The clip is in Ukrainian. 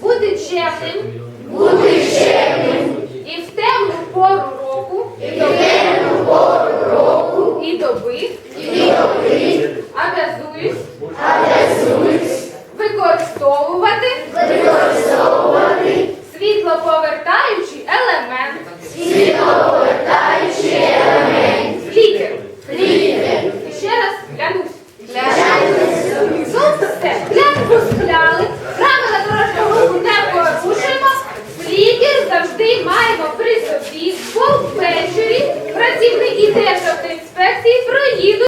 Бути чемним. І в темну пору року. І доби. і Обязуюсь. Використовувати. Світлоповертаючий елемент. Завжди маємо при собі, ввечері працівники проїдуть.